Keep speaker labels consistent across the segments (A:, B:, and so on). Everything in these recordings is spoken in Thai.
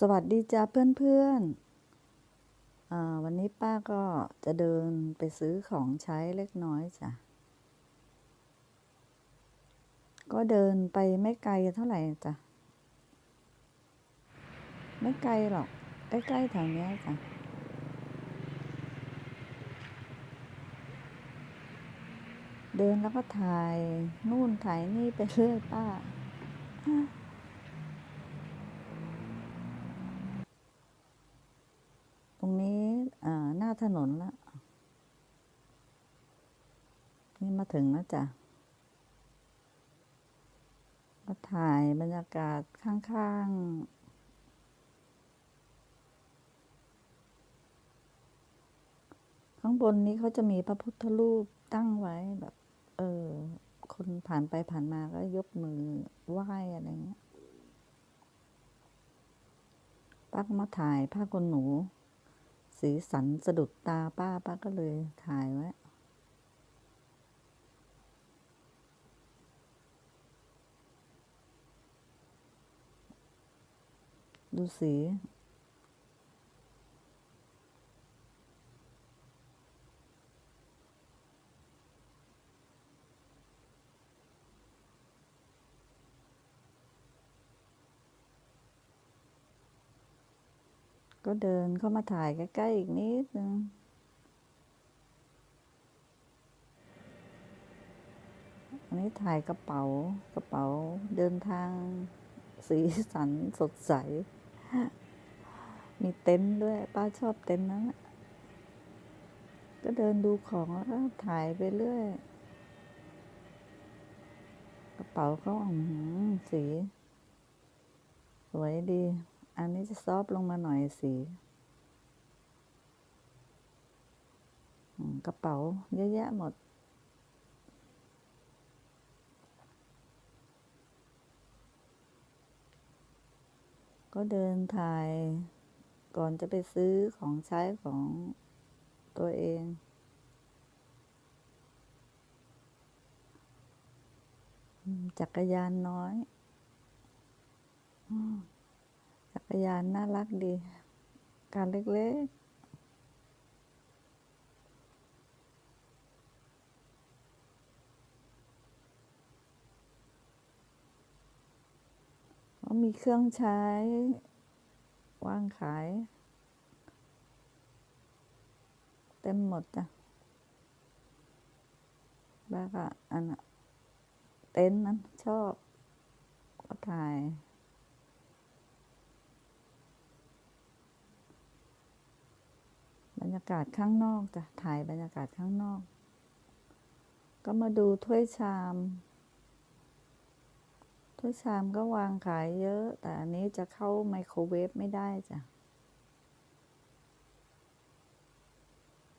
A: สวัสดีจ้าเพื่อนๆอ่าวันนี้ป้าก็จะเดินไปซื้อของใช้เล็กน้อยจ้ะ ก็เดินไปไม่ไกลเท่าไหร่จ้ะ ไม่ไกลหรอก ใกล้ๆแถวนี้จ้ะ เดินแล้วก็ถ่ายนู่นถ่ายนี่ไปเรื่อยป้า ตรงนี้อ่าหน้าถนนละนี่มาถึงแล้วจ้ะก็ถ่ายบรรยากาศข้างๆ ข้างบนนี้เขาจะมีพระพุทธรูปตั้งไว้แบบ เออ คนผ่านไปผ่านมาก็ยกมือไหว้อะไรเงี้ยป้าก็มาถ่ายผ้าขนหนู สีสันสะดุดตาป้าป้าก็เลยถ่ายไว้ดูสี ก็เดินเข้ามาถ่ายใกล้ๆอีกนิดนึงอันนี้ถ่ายกระเป๋ากระเป๋าเดินทางสีสันสดใส มีเต็นท์ด้วย ป้าชอบเต็นท์นั้นน่ะก็เดินดูของแล้วถ่ายไปเรื่อย กระเป๋าเขาอือหือสี สวยดี อันนี้จะซอฟลงมาหน่อยสีกระเป๋าเยอะแยะหมด ก็เดินถ่ายก่อนจะไปซื้อของใช้ของตัวเองจักรยานน้อย กรยานน่ารักดี การเล็กๆก็มีเครื่องใช้วางขาย เต็มหมดจ้ะแล้วก็อันเต็นท์นั้นชอบก็ถ่าย รรยากาศข้างนอกจ้ะถ่ายบรรยากาศข้างนอก ก็มาดูถ้วยชาม ถ้วยชามก็วางขายเยอะ แต่อันนี้จะเข้าไมโครเวฟไม่ได้จ้ะ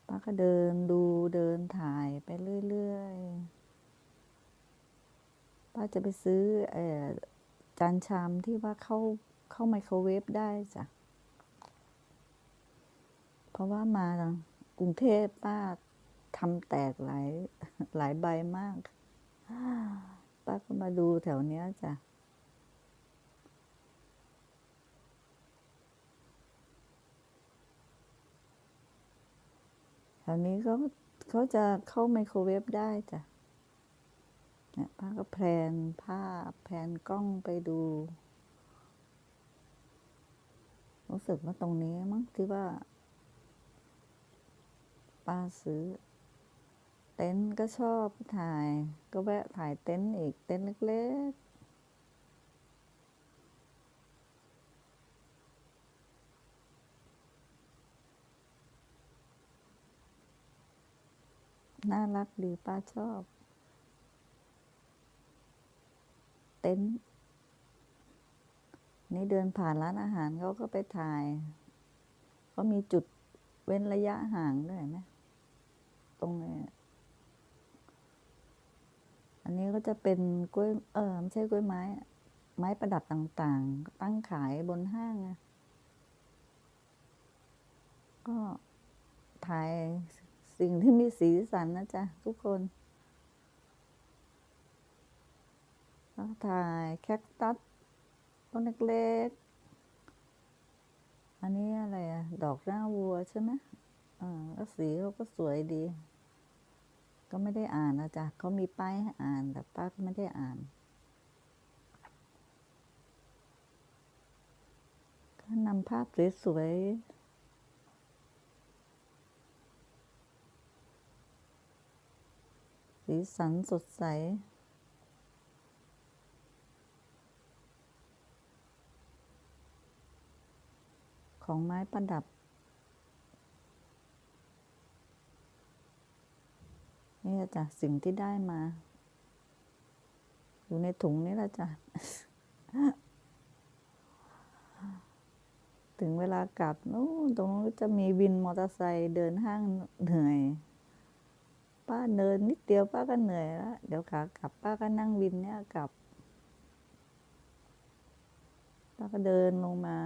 A: ป้าก็เดินดูเดินถ่ายไปเรื่อยๆป้าจะไปซื้ออจานชามที่ว่าเข้าเข้าไมโครเวฟได้จ้ะ เพราะว่ามากรุงเทพป้าทำแตกหลายหลายใบมาก ป้าก็มาดูแถวเนี้ยจ้ะแถวนี้เขาเขาจะเข้าไมโครเวฟได้จ้ะเนี่ยป้าก็แพลนภาพแพลนกล้องไปดู รู้สึกว่าตรงนี้มั้งที่ว่า ป้าซื้อ เต็นท์ก็ชอบถ่าย ก็แวะถ่ายเต็นท์อีกเต็นท์เล็กๆ น่ารักดีป้าชอบ เต็นท์นี่เดินผ่านร้านอาหารเขาก็ไปถ่ายเขามีจุดเว้นระยะห่างด้วยไหม รงนี้อันนี้ก็จะเป็นกล้วย เออไม่ใช่กล้วยไม้ ไม้ประดับต่างๆ ตั้งขายบนห้างอะก็ถ่ายสิ่งที่มีสีสันนะจ๊ะ ทุกคนแล้วก็ถ่ายแคคตัสต้นเล็กๆ อันนี้อะไรอะดอกหน้าวัวใช่ไหมอ่าแล้วสีเขาก็สวยดี ก็ไม่ได้อ่านนะจ๊ะเขามีป้ายให้อ่านแต่ป้าก็ไม่ได้อ่านก็นำภาพสวยๆสีสันสดใสของไม้ประดับ นี่จ้ะสิ่งที่ได้มา อยู่ในถุงนี่ละจ้ะถึงเวลากลับนู้นตรงนู้นจะมีวินมอเตอร์ไซค์เดินห้างเหนื่อย ป้าเดินนิดเดียวป้าก็เหนื่อยแล้วเดี๋ยวขากลับป้าก็นั่งวินเนี่ยกลับ ป้าก็เดินลงมา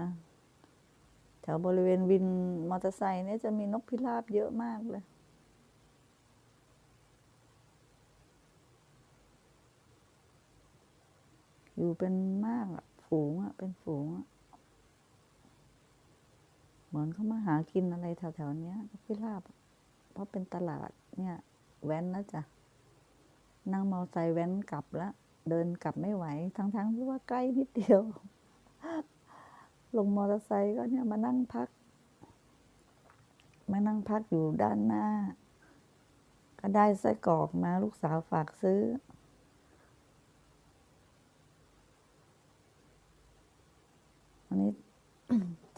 A: แถวบริเวณวินมอเตอร์ไซค์เนี่ยจะมีนกพิราบเยอะมากเลย อยู่เป็นมากอะฝูงอะเป็นฝูงอะเหมือนเขามาหากินอะไรแถวๆเนี้ยนกพิราบเพราะเป็นตลาดเนี่ย แว้นนะจ๊ะนั่งมอไซค์แว้นกลับแล้วเดินกลับไม่ไหว ทั้งๆที่ว่าใกล้นิดเดียว ลงมอเตอร์ไซค์ก็เนี่ยมานั่งพัก มานั่งพักอยู่ด้านหน้า ก็ได้ไส้กรอกมาลูกสาวฝากซื้อ อันนี้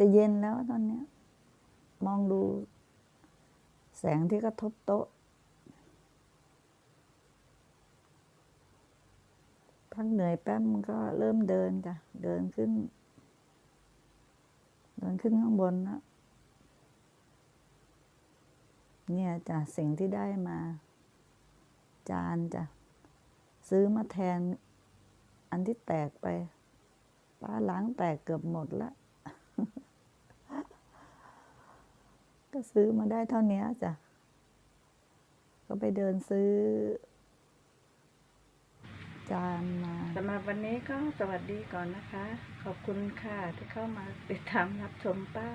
A: จะเย็นแล้วตอนนี้มองดู แสงที่กระทบโต๊ะพักเหนื่อยแป๊บมันก็เริ่มเดินจ้ะ เดินขึ้น เดินขึ้นข้างบนนะเนี่ยจ้ะสิ่งที่ได้มา จานจ้ะ ซื้อมาแทนอันที่แตกไปป้าล้างแตกเกือบหมดละ ก็ซื้อมาได้เท่านี้จ้ะ ก็ไปเดินซื้อ จานมา
B: สำหรับวันนี้ก็สวัสดีก่อนนะคะ ขอบคุณค่ะที่เข้ามาติดตามรับชมป้า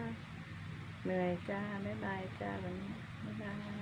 B: เหนื่อยจ้า บ๊ายบายจ้าวันนี้บ๊ายบาย